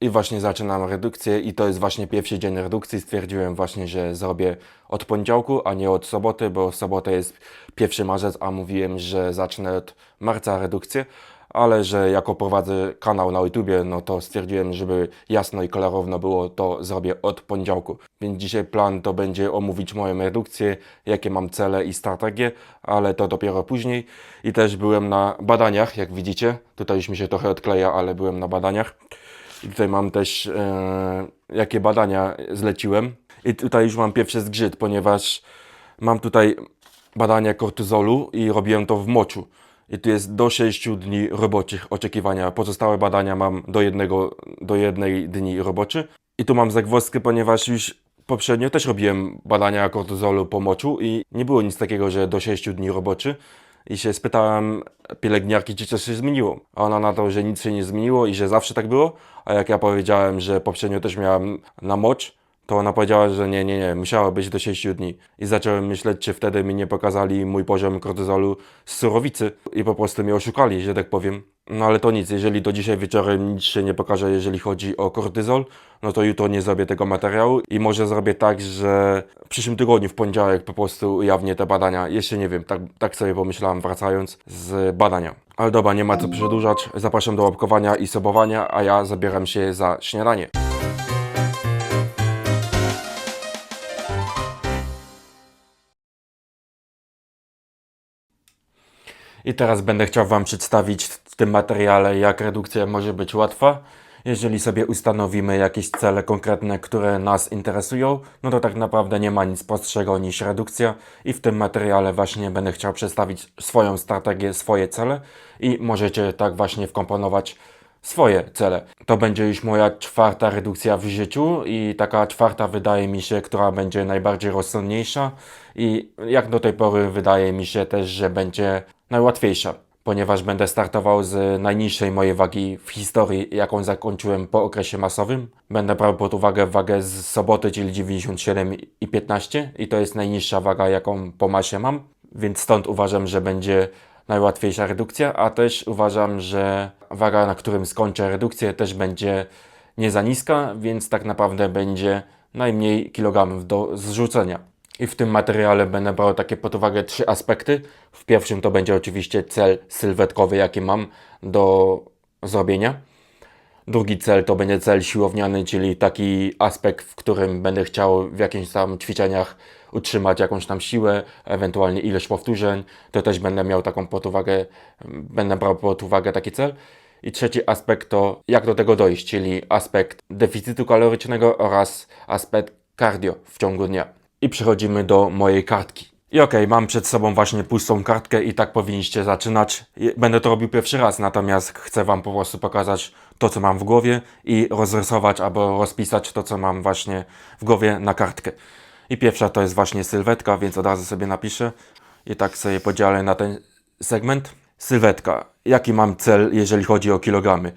I właśnie zaczynam redukcję i to jest właśnie pierwszy dzień redukcji. Stwierdziłem właśnie, że zrobię od poniedziałku, a nie od soboty, bo sobota jest 1 marzec, a mówiłem, że zacznę od marca redukcję. Ale że jako prowadzę kanał na YouTubie, no to stwierdziłem, żeby jasno i klarowno było, to zrobię od poniedziałku. Więc dzisiaj plan to będzie omówić moją redukcję, jakie mam cele i strategie, ale to dopiero później. I też byłem na badaniach, jak widzicie. Tutaj już mi się trochę odkleja, ale byłem na badaniach. I tutaj mam też, e, jakie badania zleciłem. I tutaj już mam pierwszy zgrzyt, ponieważ mam tutaj badania kortyzolu i robiłem to w moczu. I tu jest do 6 dni roboczych oczekiwania. Pozostałe badania mam do jednego, do jednej dni roboczy. I tu mam zagwozdkę, ponieważ już poprzednio też robiłem badania kortyzolu po moczu i nie było nic takiego, że do 6 dni roboczy. I się spytałem pielęgniarki, czy coś się zmieniło. A ona na to, że nic się nie zmieniło i że zawsze tak było. A jak ja powiedziałem, że poprzednio też miałem na mocz, to ona powiedziała, że nie, nie, nie, musiało być do 6 dni. I zacząłem myśleć, czy wtedy mi nie pokazali mój poziom kortyzolu z surowicy i po prostu mnie oszukali, że tak powiem. No ale to nic, jeżeli do dzisiaj wieczorem nic się nie pokaże, jeżeli chodzi o kortyzol, no to jutro nie zrobię tego materiału i może zrobię tak, że w przyszłym tygodniu, w poniedziałek po prostu ujawnię te badania. Jeszcze nie wiem, tak, tak sobie pomyślałem wracając z badania. Ale dobra, nie ma co przedłużać. Zapraszam do łapkowania i sobowania, a ja zabieram się za śniadanie. I teraz będę chciał Wam przedstawić w tym materiale, jak redukcja może być łatwa. Jeżeli sobie ustanowimy jakieś cele konkretne, które nas interesują, no to tak naprawdę nie ma nic prostszego niż redukcja. I w tym materiale właśnie będę chciał przedstawić swoją strategię, swoje cele i możecie tak właśnie wkomponować swoje cele. To będzie już moja czwarta redukcja w życiu i taka czwarta wydaje mi się, która będzie najbardziej rozsądniejsza i jak do tej pory wydaje mi się też, że będzie najłatwiejsza, ponieważ będę startował z najniższej mojej wagi w historii, jaką zakończyłem po okresie masowym. Będę brał pod uwagę wagę z soboty, czyli 97,15 i to jest najniższa waga, jaką po masie mam, więc stąd uważam, że będzie najłatwiejsza redukcja, a też uważam, że waga, na którym skończę redukcję, też będzie nie za niska, więc tak naprawdę będzie najmniej kilogramów do zrzucenia. I w tym materiale będę brał takie pod uwagę trzy aspekty. W pierwszym to będzie oczywiście cel sylwetkowy, jaki mam do zrobienia. Drugi cel to będzie cel siłowniany, czyli taki aspekt, w którym będę chciał w jakichś tam ćwiczeniach utrzymać jakąś tam siłę, ewentualnie ilość powtórzeń. To też będę miał taką pod uwagę, będę brał pod uwagę taki cel. I trzeci aspekt to jak do tego dojść, czyli aspekt deficytu kalorycznego oraz aspekt cardio w ciągu dnia. I przechodzimy do mojej kartki. I okej, mam przed sobą właśnie pustą kartkę i tak powinniście zaczynać. Będę to robił pierwszy raz, natomiast chcę Wam po prostu pokazać to, co mam w głowie i rozrysować albo rozpisać to, co mam właśnie w głowie na kartkę. I pierwsza to jest właśnie sylwetka, więc od razu sobie napiszę i tak sobie podzielę na ten segment. Sylwetka. Jaki mam cel, jeżeli chodzi o kilogramy?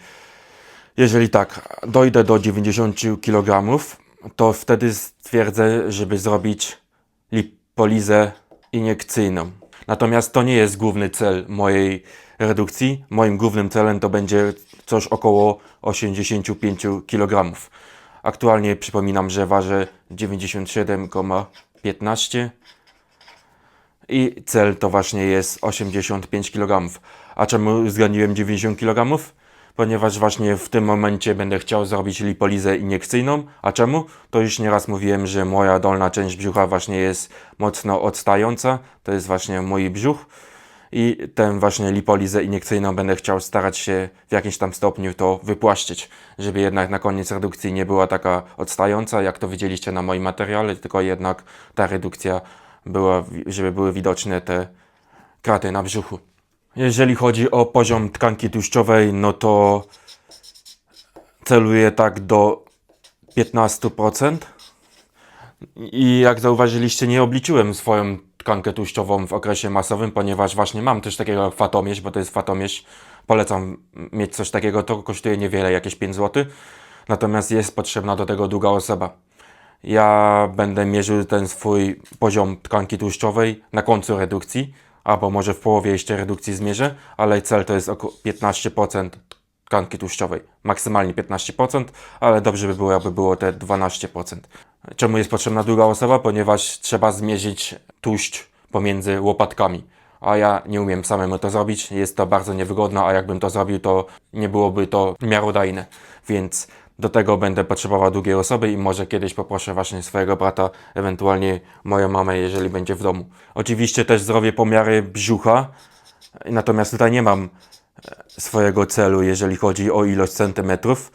Jeżeli tak, dojdę do 90 kg, to wtedy stwierdzę, żeby zrobić lipolizę iniekcyjną. Natomiast to nie jest główny cel mojej redukcji. Moim głównym celem to będzie coś około 85 kg. Aktualnie przypominam, że ważę 97,15 i cel to właśnie jest 85 kg. A czemu uwzględniłem 90 kg? Ponieważ właśnie w tym momencie będę chciał zrobić lipolizę iniekcyjną. A czemu? To już nieraz mówiłem, że moja dolna część brzucha właśnie jest mocno odstająca. To jest właśnie mój brzuch. I tę właśnie lipolizę iniekcyjną będę chciał starać się w jakimś tam stopniu to wypłaszczyć, żeby jednak na koniec redukcji nie była taka odstająca, jak to widzieliście na moim materiale, tylko jednak ta redukcja była, żeby były widoczne te kraty na brzuchu. Jeżeli chodzi o poziom tkanki tłuszczowej, no to celuję tak do 15%. I jak zauważyliście, nie obliczyłem swoją tkankę tłuszczową w okresie masowym, ponieważ właśnie mam też takiego jak fatomierz, bo to jest fatomierz. Polecam mieć coś takiego, to kosztuje niewiele, jakieś 5 zł. Natomiast jest potrzebna do tego długa osoba. Ja będę mierzył ten swój poziom tkanki tłuszczowej na końcu redukcji, albo może w połowie jeszcze redukcji zmierzę, ale cel to jest około 15% tkanki tłuszczowej. Maksymalnie 15%, ale dobrze by było, jakby było te 12%. Czemu jest potrzebna druga osoba? Ponieważ trzeba zmierzyć tłuszcz pomiędzy łopatkami. A ja nie umiem samemu to zrobić, jest to bardzo niewygodne, a jakbym to zrobił, to nie byłoby to miarodajne. Więc do tego będę potrzebował drugiej osoby i może kiedyś poproszę właśnie swojego brata, ewentualnie moją mamę, jeżeli będzie w domu. Oczywiście też zrobię pomiary brzucha, natomiast tutaj nie mam e, swojego celu, jeżeli chodzi o ilość centymetrów,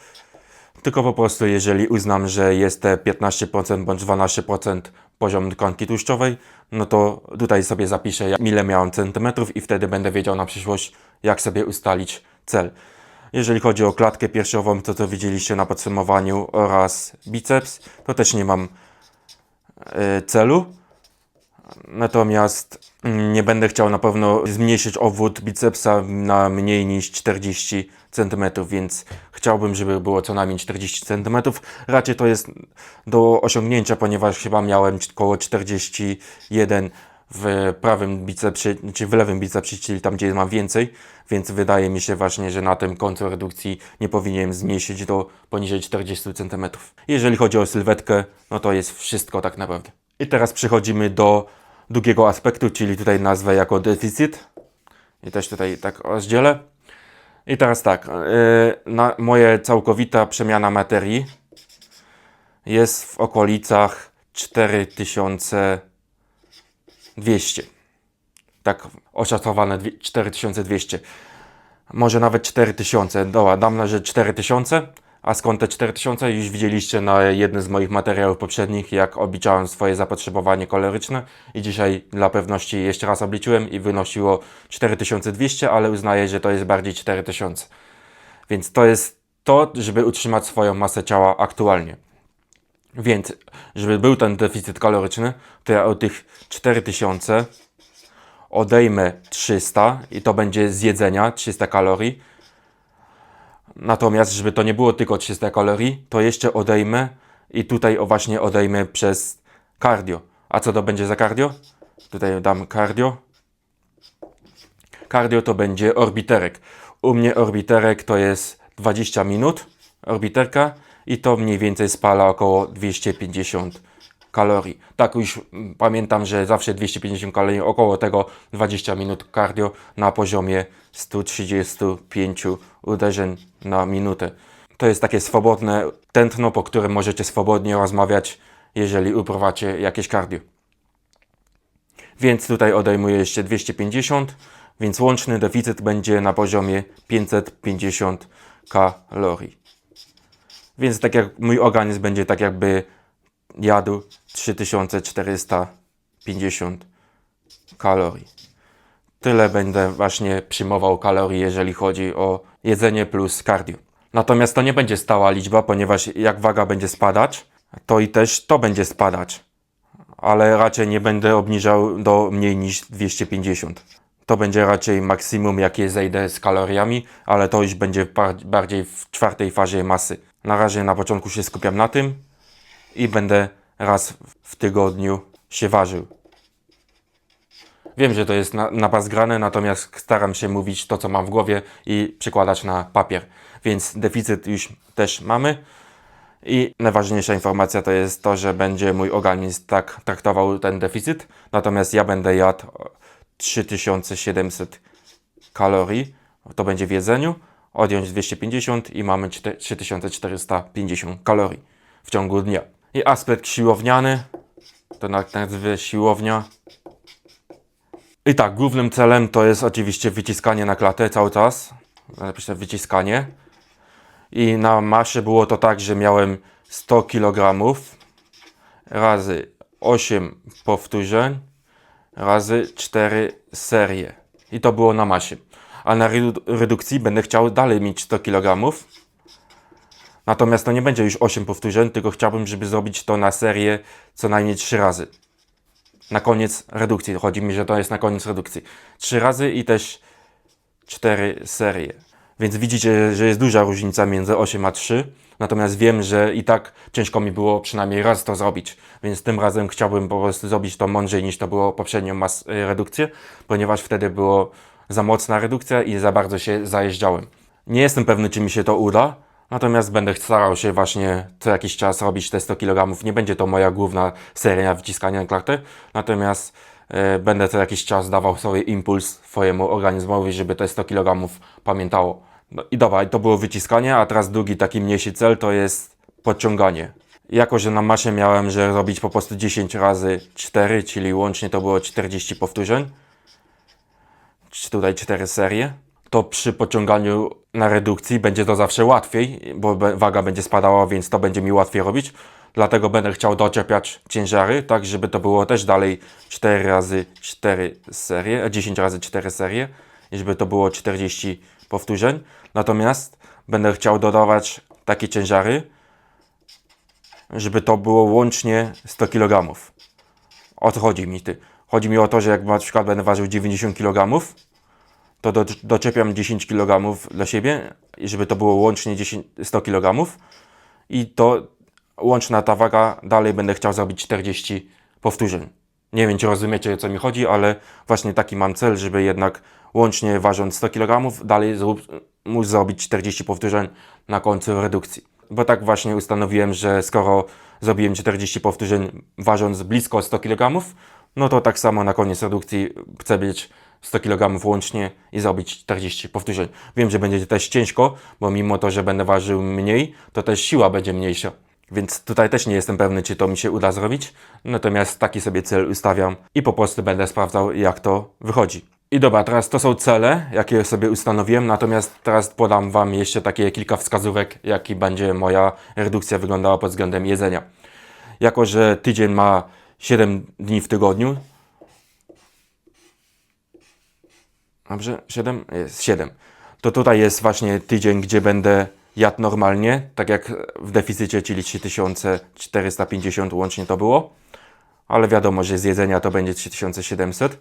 tylko po prostu jeżeli uznam, że jest te 15% bądź 12% poziom tkanki tłuszczowej, no to tutaj sobie zapiszę, ile miałem centymetrów i wtedy będę wiedział na przyszłość, jak sobie ustalić cel. Jeżeli chodzi o klatkę piersiową, to co widzieliście na podsumowaniu oraz biceps, to też nie mam e, celu. Natomiast mm, nie będę chciał na pewno zmniejszyć obwód bicepsa na mniej niż 40 cm, więc chciałbym, żeby było co najmniej 40 cm. Raczej to jest do osiągnięcia, ponieważ chyba miałem około 41 w prawym bicepsie, czy w lewym bicepsie, czyli tam, gdzie mam więcej, więc wydaje mi się właśnie, że na tym końcu redukcji nie powinienem zmniejszyć do poniżej 40 cm. Jeżeli chodzi o sylwetkę, no to jest wszystko tak naprawdę. I teraz przechodzimy do drugiego aspektu, czyli tutaj nazwę jako deficyt. I też tutaj tak rozdzielę. I teraz tak, yy, na, moje całkowita przemiana materii jest w okolicach 4200. Tak oszacowane dwie- 4200. Może nawet 4000. Dobra, dam na, że 4000. A skąd te 4000? Już widzieliście na jednym z moich materiałów poprzednich, jak obliczałem swoje zapotrzebowanie kaloryczne. I dzisiaj dla pewności jeszcze raz obliczyłem i wynosiło 4200, ale uznaję, że to jest bardziej 4000. Więc to jest to, żeby utrzymać swoją masę ciała aktualnie. Więc, żeby był ten deficyt kaloryczny, to ja od tych 4000 odejmę 300 i to będzie z jedzenia 300 kalorii. Natomiast, żeby to nie było tylko 300 kalorii, to jeszcze odejmę i tutaj właśnie odejmę przez cardio. A co to będzie za cardio? Tutaj dam cardio. Cardio to będzie orbiterek. U mnie orbiterek to jest 20 minut orbiterka i to mniej więcej spala około 250 kalorii. Tak już mm, pamiętam, że zawsze 250 kalorii, około tego 20 minut cardio na poziomie 135 uderzeń na minutę. To jest takie swobodne tętno, po którym możecie swobodnie rozmawiać, jeżeli uprawiacie jakieś cardio. Więc tutaj odejmuję jeszcze 250, więc łączny deficyt będzie na poziomie 550 kalorii. Więc tak jak mój organizm będzie tak jakby jadł 3450 kalorii. Tyle będę właśnie przyjmował kalorii, jeżeli chodzi o jedzenie plus cardio. Natomiast to nie będzie stała liczba, ponieważ jak waga będzie spadać, to i też to będzie spadać. Ale raczej nie będę obniżał do mniej niż 250. To będzie raczej maksimum, jakie zejdę z kaloriami, ale to już będzie bar- bardziej w czwartej fazie masy. Na razie na początku się skupiam na tym i będę raz w tygodniu się ważył. Wiem, że to jest na, na grane, natomiast staram się mówić to, co mam w głowie i przykładać na papier. Więc deficyt już też mamy. I najważniejsza informacja to jest to, że będzie mój organizm tak traktował ten deficyt, natomiast ja będę jadł 3700 kalorii, to będzie w jedzeniu, odjąć 250 i mamy czte- 3450 kalorii w ciągu dnia. I aspekt siłowniany, to na nazwę siłownia. I tak, głównym celem to jest oczywiście wyciskanie na klatę cały czas. Napiszę wyciskanie. I na masie było to tak, że miałem 100 kg razy 8 powtórzeń razy 4 serie. I to było na masie. A na redu- redukcji będę chciał dalej mieć 100 kg. Natomiast to nie będzie już 8 powtórzeń, tylko chciałbym, żeby zrobić to na serię co najmniej 3 razy. Na koniec redukcji. Chodzi mi, że to jest na koniec redukcji. 3 razy i też 4 serie. Więc widzicie, że jest duża różnica między 8 a 3. Natomiast wiem, że i tak ciężko mi było przynajmniej raz to zrobić. Więc tym razem chciałbym po prostu zrobić to mądrzej niż to było poprzednią mas- redukcję, ponieważ wtedy było za mocna redukcja i za bardzo się zajeżdżałem. Nie jestem pewny, czy mi się to uda, natomiast będę starał się właśnie co jakiś czas robić te 100 kg. Nie będzie to moja główna seria wyciskania na klatę, natomiast e, będę co jakiś czas dawał sobie impuls swojemu organizmowi, żeby te 100 kg pamiętało. No i dobra, to było wyciskanie, a teraz drugi taki mniejszy cel to jest podciąganie. Jako, że na masie miałem, że robić po prostu 10 razy 4, czyli łącznie to było 40 powtórzeń, tutaj 4 serie, to przy pociąganiu na redukcji będzie to zawsze łatwiej, bo waga będzie spadała, więc to będzie mi łatwiej robić. Dlatego będę chciał doczepiać ciężary, tak żeby to było też dalej 4 razy 4 serie, e, 10 razy 4 serie, żeby to było 40 powtórzeń. Natomiast będę chciał dodawać takie ciężary, żeby to było łącznie 100 kg. O co chodzi mi ty? Chodzi mi o to, że jak na przykład będę ważył 90 kg, to do, doczepiam 10 kg dla siebie, żeby to było łącznie 10, 100 kg i to łączna ta waga dalej będę chciał zrobić 40 powtórzeń. Nie wiem, czy rozumiecie o co mi chodzi, ale właśnie taki mam cel, żeby jednak łącznie ważąc 100 kg, dalej zrób, móc zrobić 40 powtórzeń na końcu redukcji. Bo tak właśnie ustanowiłem, że skoro zrobiłem 40 powtórzeń ważąc blisko 100 kg, no to tak samo na koniec redukcji chcę być 100 kg łącznie i zrobić 40 powtórzeń. Wiem, że będzie też ciężko, bo mimo to, że będę ważył mniej, to też siła będzie mniejsza. Więc tutaj też nie jestem pewny, czy to mi się uda zrobić. Natomiast taki sobie cel ustawiam i po prostu będę sprawdzał, jak to wychodzi. I dobra, teraz to są cele, jakie sobie ustanowiłem, natomiast teraz podam Wam jeszcze takie kilka wskazówek, jaki będzie moja redukcja wyglądała pod względem jedzenia. Jako, że tydzień ma 7 dni w tygodniu, Dobrze, 7? Jest 7. To tutaj jest właśnie tydzień, gdzie będę jadł normalnie, tak jak w deficycie, czyli 3450 łącznie to było. Ale wiadomo, że z jedzenia to będzie 3700.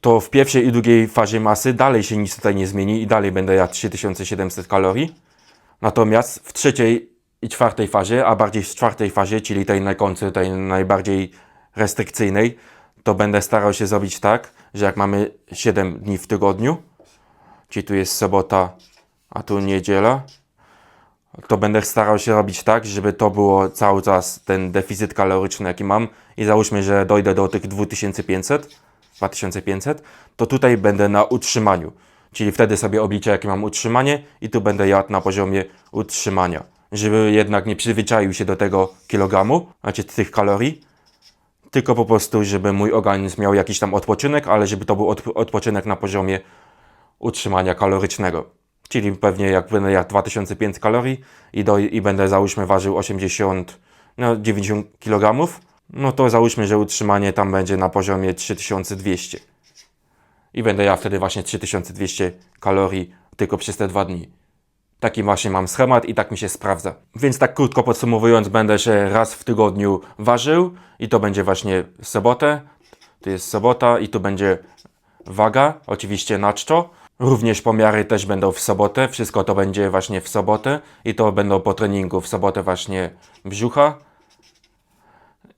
To w pierwszej i drugiej fazie masy dalej się nic tutaj nie zmieni i dalej będę jadł 3700 kalorii. Natomiast w trzeciej i czwartej fazie, a bardziej w czwartej fazie, czyli tej na końcu, tej najbardziej restrykcyjnej, to będę starał się zrobić tak, że jak mamy 7 dni w tygodniu, czyli tu jest sobota, a tu niedziela, to będę starał się robić tak, żeby to było cały czas ten deficyt kaloryczny, jaki mam i załóżmy, że dojdę do tych 2500, 2500, to tutaj będę na utrzymaniu. Czyli wtedy sobie obliczę, jakie mam utrzymanie i tu będę jadł na poziomie utrzymania. Żeby jednak nie przyzwyczaił się do tego kilogramu, znaczy tych kalorii, tylko po prostu, żeby mój organizm miał jakiś tam odpoczynek, ale żeby to był odp- odpoczynek na poziomie utrzymania kalorycznego. Czyli pewnie jak będę jadł 2500 kalorii i, do, i będę załóżmy ważył 80, no 90 kg, no to załóżmy, że utrzymanie tam będzie na poziomie 3200. I będę ja wtedy właśnie 3200 kalorii tylko przez te dwa dni. Taki właśnie mam schemat i tak mi się sprawdza. Więc tak krótko podsumowując, będę się raz w tygodniu ważył i to będzie właśnie sobotę. Tu jest sobota i tu będzie waga, oczywiście na czczo. Również pomiary też będą w sobotę. Wszystko to będzie właśnie w sobotę i to będą po treningu w sobotę właśnie brzucha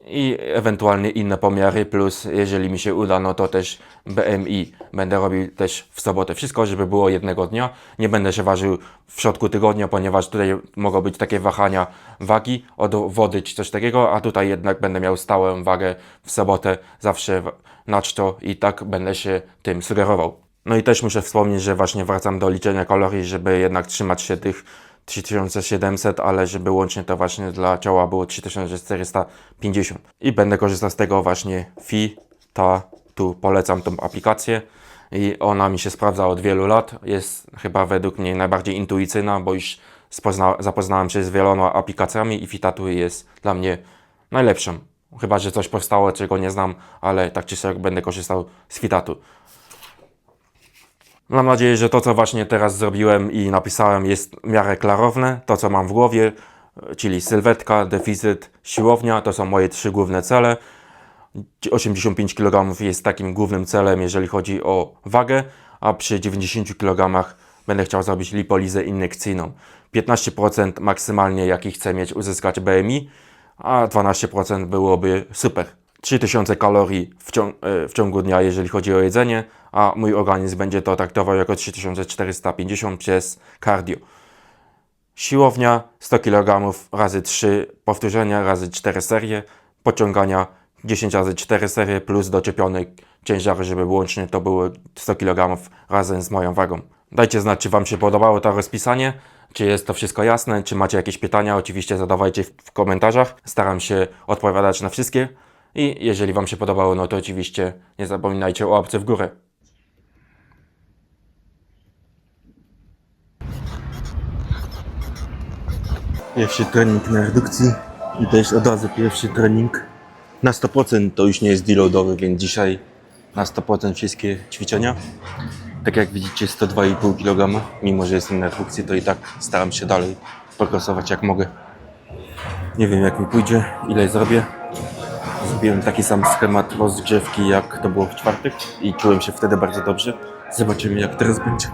i ewentualnie inne pomiary, plus jeżeli mi się uda, no to też BMI będę robił też w sobotę. Wszystko, żeby było jednego dnia. Nie będę się ważył w środku tygodnia, ponieważ tutaj mogą być takie wahania wagi od wody czy coś takiego, a tutaj jednak będę miał stałą wagę w sobotę, zawsze na czczo i tak będę się tym sugerował. No i też muszę wspomnieć, że właśnie wracam do liczenia kalorii, żeby jednak trzymać się tych 3700, ale żeby łącznie to właśnie dla ciała było 3450. I będę korzystał z tego właśnie FI, ta, tu polecam tą aplikację i ona mi się sprawdza od wielu lat. Jest chyba według mnie najbardziej intuicyjna, bo już spozna, zapoznałem się z wieloma aplikacjami i Fitatu jest dla mnie najlepszą. Chyba, że coś powstało, czego nie znam, ale tak czy siak będę korzystał z Fitatu. Mam nadzieję, że to, co właśnie teraz zrobiłem i napisałem, jest w miarę klarowne. To, co mam w głowie, czyli sylwetka, deficyt, siłownia, to są moje trzy główne cele. 85 kg jest takim głównym celem, jeżeli chodzi o wagę, a przy 90 kg będę chciał zrobić lipolizę iniekcyjną. 15% maksymalnie, jaki chcę mieć, uzyskać BMI, a 12% byłoby super. 3000 kalorii w, ciąg, e, w ciągu dnia, jeżeli chodzi o jedzenie, a mój organizm będzie to traktował jako 3450 przez cardio. Siłownia 100 kg razy 3 powtórzenia razy 4 serie, pociągania 10 razy 4 serie plus doczepiony ciężar, żeby łącznie to było 100 kg razem z moją wagą. Dajcie znać, czy Wam się podobało to rozpisanie, czy jest to wszystko jasne, czy macie jakieś pytania, oczywiście zadawajcie w, w komentarzach. Staram się odpowiadać na wszystkie i jeżeli Wam się podobało, no to oczywiście nie zapominajcie o łapce w górę. Pierwszy trening na redukcji i też od razu pierwszy trening na 100% to już nie jest deloadowy, więc dzisiaj na 100% wszystkie ćwiczenia. Tak jak widzicie 102,5 kg, mimo że jestem na redukcji, to i tak staram się dalej progresować jak mogę. Nie wiem jak mi pójdzie, ile zrobię. Zrobiłem taki sam schemat rozgrzewki jak to było w czwartek i czułem się wtedy bardzo dobrze. Zobaczymy jak teraz będzie.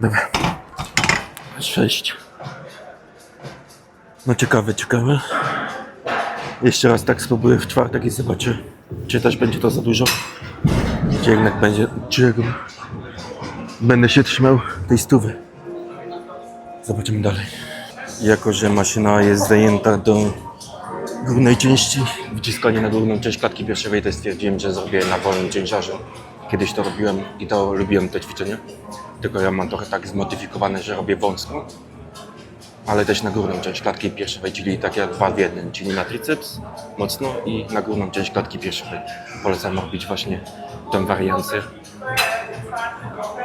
Dobra. Sześć. No ciekawe, ciekawe. Jeszcze raz tak spróbuję w czwartek i zobaczę, czy też będzie to za dużo. Czy jednak będzie, czy jak będę się trzymał tej stówy. Zobaczymy dalej. Jako, że maszyna jest zajęta do górnej części, wyciskanie na górną część klatki piersiowej, to stwierdziłem, że zrobię na wolnym ciężarze. Kiedyś to robiłem i to lubiłem te ćwiczenie. Tylko ja mam trochę tak zmodyfikowane, że robię wąsko, ale też na górną część klatki piersiowej, czyli tak jak dwa w jednym, czyli na triceps mocno i na górną część klatki piersiowej. Polecam robić właśnie tę wariancję.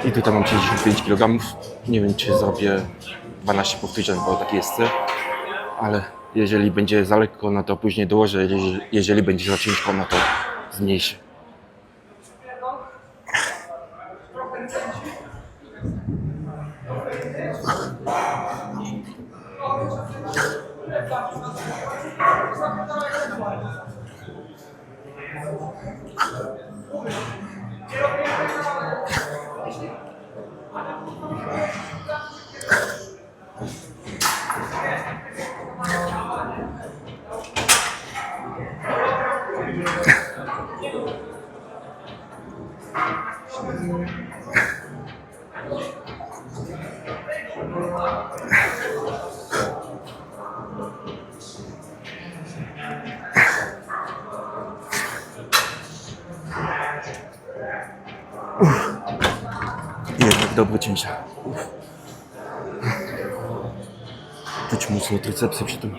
I tutaj mam 65 kg. Nie wiem, czy zrobię 12 powtórzeń, bo taki jest cel, ale jeżeli będzie za lekko, no to później dołożę, jeżeli będzie za ciężko, no to zmniejszę. Mocno tricepsy przy tym.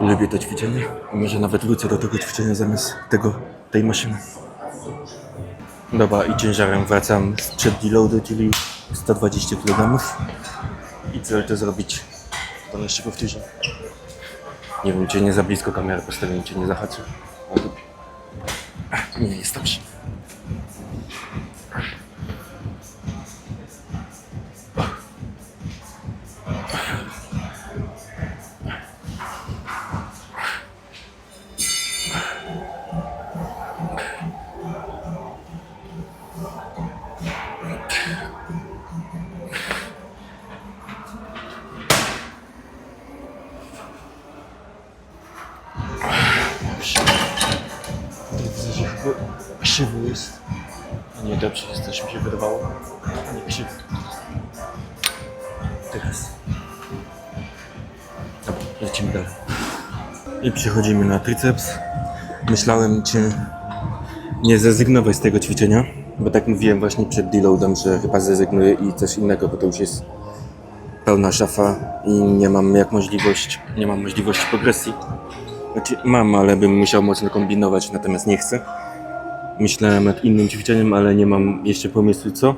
Lubię to ćwiczenie. Może nawet wrócę do tego ćwiczenia zamiast tego, tej maszyny. Dobra, i ciężarem wracam sprzed deloadu, czyli 120 kg. I cel to zrobić 12 powtórzeń. Nie wiem, czy nie za blisko kamery postawiłem, czy nie. Ach, Nie, jest dobrze. Przechodzimy na triceps. Myślałem, czy nie zrezygnować z tego ćwiczenia, bo tak mówiłem właśnie przed deloadem, że chyba zrezygnuję i coś innego, bo to już jest pełna szafa i nie mam jak możliwość, nie mam możliwości progresji. Znaczy mam, ale bym musiał mocno kombinować, natomiast nie chcę. Myślałem nad innym ćwiczeniem, ale nie mam jeszcze pomysłu co.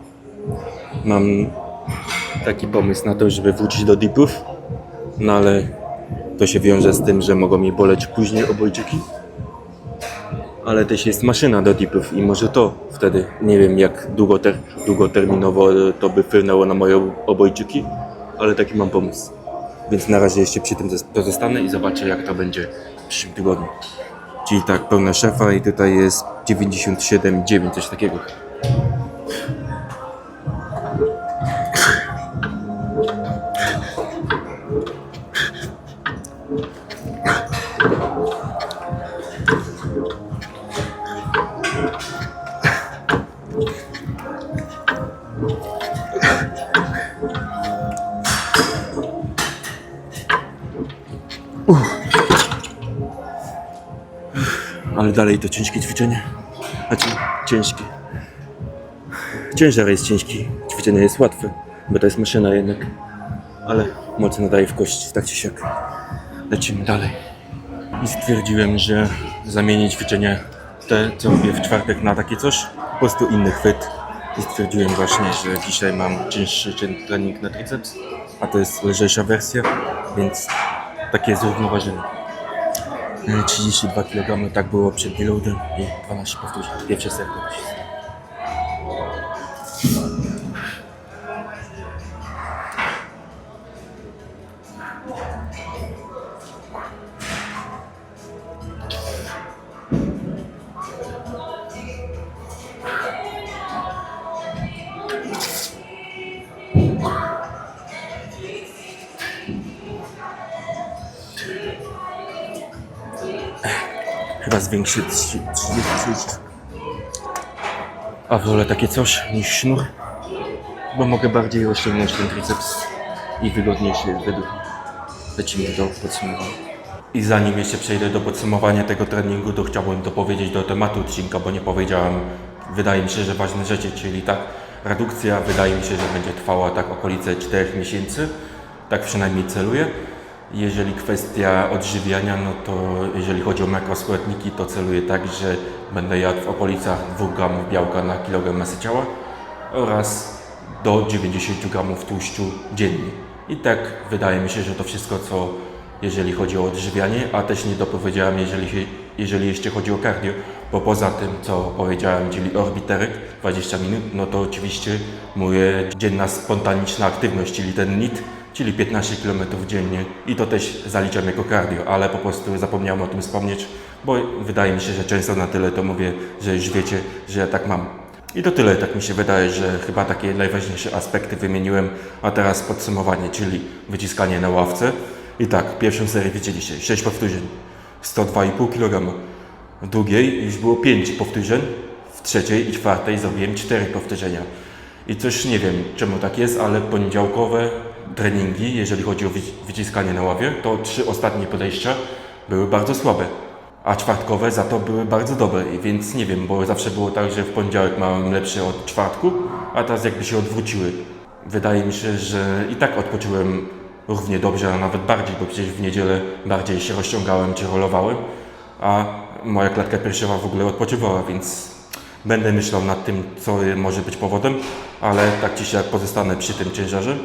Mam taki pomysł na to, żeby wrócić do dipów, no ale to się wiąże z tym, że mogą mi boleć później obojczyki. Ale też jest maszyna do dipów i może to wtedy, nie wiem jak długoter, długoterminowo to by wpłynęło na moje obojczyki, ale taki mam pomysł. Więc na razie jeszcze przy tym pozostanę i zobaczę jak to będzie w przyszłym tygodniu. Czyli tak, pełna szefa i tutaj jest 97,9, coś takiego. Ale dalej to ciężkie ćwiczenie. Znaczy, ciężkie. Ciężar jest ciężki, ćwiczenie jest łatwe, bo to jest maszyna jednak. Ale mocno daje w kość, tak czy siak. Lecimy dalej. I stwierdziłem, że zamienię ćwiczenie te, co robię w czwartek na takie coś, po prostu inny chwyt. I stwierdziłem właśnie, że dzisiaj mam cięższy trening na triceps, a to jest lżejsza wersja, więc takie zrównoważenie. E, 32 kg, tak było przed deloadem i 12 powtórzeń. Pierwsze serce. A wolę takie coś niż sznur, bo mogę bardziej rozciągnąć ten triceps i wygodniejszy jest według mnie. Lecimy do podsumowania. I zanim jeszcze przejdę do podsumowania tego treningu, to chciałbym dopowiedzieć do tematu odcinka, bo nie powiedziałem, wydaje mi się, że ważne rzeczy, czyli tak, redukcja wydaje mi się, że będzie trwała tak okolice 4 miesięcy, tak przynajmniej celuję. Jeżeli kwestia odżywiania, no to jeżeli chodzi o makroskładniki, to celuję tak, że będę jadł w okolicach 2 gramów białka na kilogram masy ciała oraz do 90 gramów tłuszczu dziennie. I tak wydaje mi się, że to wszystko, co jeżeli chodzi o odżywianie, a też nie dopowiedziałem, jeżeli, jeżeli jeszcze chodzi o cardio, bo poza tym, co powiedziałem, czyli orbiterek 20 minut, no to oczywiście moja dzienna spontaniczna aktywność, czyli ten NIT, czyli 15 km dziennie i to też zaliczam jako cardio, ale po prostu zapomniałem o tym wspomnieć, bo wydaje mi się, że często na tyle to mówię, że już wiecie, że ja tak mam. I to tyle, tak mi się wydaje, że chyba takie najważniejsze aspekty wymieniłem, a teraz podsumowanie, czyli wyciskanie na ławce. I tak, pierwszą serię widzieliście, 6 powtórzeń, 102,5 kg. W drugiej już było 5 powtórzeń, w trzeciej i czwartej zrobiłem 4 powtórzenia. I coś nie wiem, czemu tak jest, ale poniedziałkowe treningi, jeżeli chodzi o wyci- wyciskanie na ławie, to trzy ostatnie podejścia były bardzo słabe a czwartkowe za to były bardzo dobre, więc nie wiem, bo zawsze było tak, że w poniedziałek miałem lepsze od czwartku, a teraz jakby się odwróciły. Wydaje mi się, że i tak odpoczyłem równie dobrze, a nawet bardziej, bo przecież w niedzielę bardziej się rozciągałem czy rolowałem, a moja klatka piersiowa w ogóle odpoczywała, więc będę myślał nad tym, co może być powodem, ale tak czy siak pozostanę przy tym ciężarze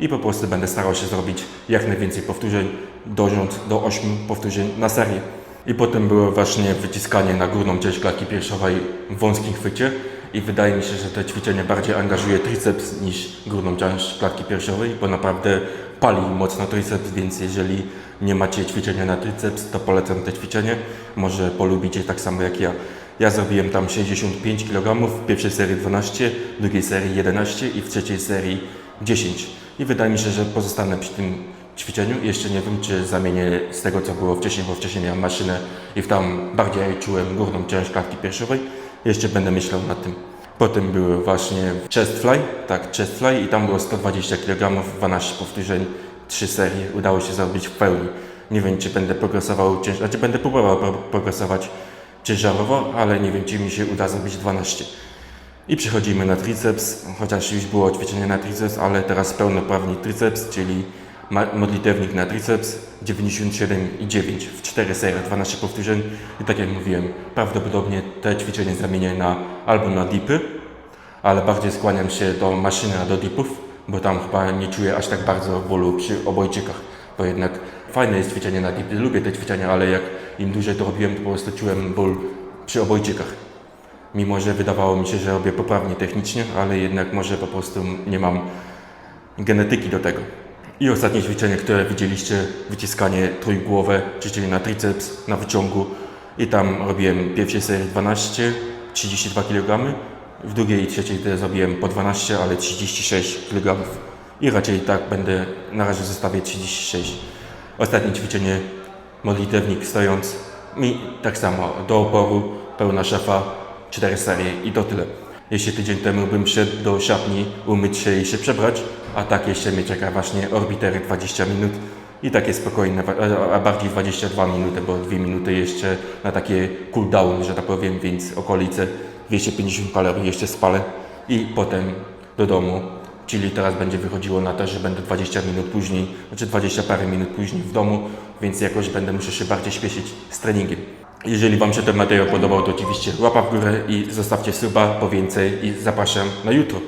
i po prostu będę starał się zrobić jak najwięcej powtórzeń, dążąc do 8 powtórzeń na serię. I potem było właśnie wyciskanie na górną część klatki piersiowej w wąskim chwycie i wydaje mi się, że to ćwiczenie bardziej angażuje triceps niż górną część klatki piersiowej, bo naprawdę pali mocno triceps, więc jeżeli nie macie ćwiczenia na triceps, to polecam to ćwiczenie. Może polubicie tak samo jak ja. Ja zrobiłem tam 65 kg, w pierwszej serii 12, w drugiej serii 11 i w trzeciej serii 10. I wydaje mi się, że pozostanę przy tym ćwiczeniu. Jeszcze nie wiem, czy zamienię z tego, co było wcześniej, bo wcześniej miałem maszynę i tam bardziej czułem górną część klatki piersiowej. Jeszcze będę myślał nad tym. Potem były właśnie chest fly, tak, chest fly i tam było 120 kg, 12 powtórzeń, 3 serie. Udało się zrobić w pełni. Nie wiem, czy będę progresował, cięż... znaczy będę próbował pro- progresować ciężarowo, ale nie wiem, czy mi się uda zrobić 12. I przechodzimy na triceps, chociaż już było ćwiczenie na triceps, ale teraz pełnoprawny triceps, czyli modlitewnik na triceps 97,9 w 4 serie, 12 powtórzeń. I tak jak mówiłem, prawdopodobnie te ćwiczenie zamienię na albo na dipy, ale bardziej skłaniam się do maszyny, do dipów, bo tam chyba nie czuję aż tak bardzo bólu przy obojczykach, bo jednak fajne jest ćwiczenie na dipy, lubię te ćwiczenia, ale jak im dłużej to robiłem, to po prostu czułem ból przy obojczykach. Mimo, że wydawało mi się, że robię poprawnie technicznie, ale jednak może po prostu nie mam genetyki do tego. I ostatnie ćwiczenie, które widzieliście, wyciskanie trójgłowe, czyli na triceps, na wyciągu. I tam robiłem pierwszej serii 12, 32 kg. W drugiej i trzeciej też zrobiłem po 12, ale 36 kg. I raczej tak będę na razie zostawię 36. Ostatnie ćwiczenie, modlitewnik stojąc. I tak samo, do oporu, pełna szafa, 4 serie i to tyle. Jeśli tydzień temu bym szedł do szatni, umyć się i się przebrać, a tak jeszcze mnie czeka właśnie orbitery 20 minut i takie spokojne, a- a bardziej 22 minuty, bo 2 minuty jeszcze na takie cooldown, że tak powiem, więc okolice 250 kalorii jeszcze spalę i potem do domu. Czyli teraz będzie wychodziło na to, że będę 20 minut później, znaczy 20 parę minut później w domu, więc jakoś będę musiał się bardziej śpieszyć z treningiem. Jeżeli Wam się ten materiał podobał, to oczywiście łapa w górę i zostawcie suba po więcej i zapraszam na jutro.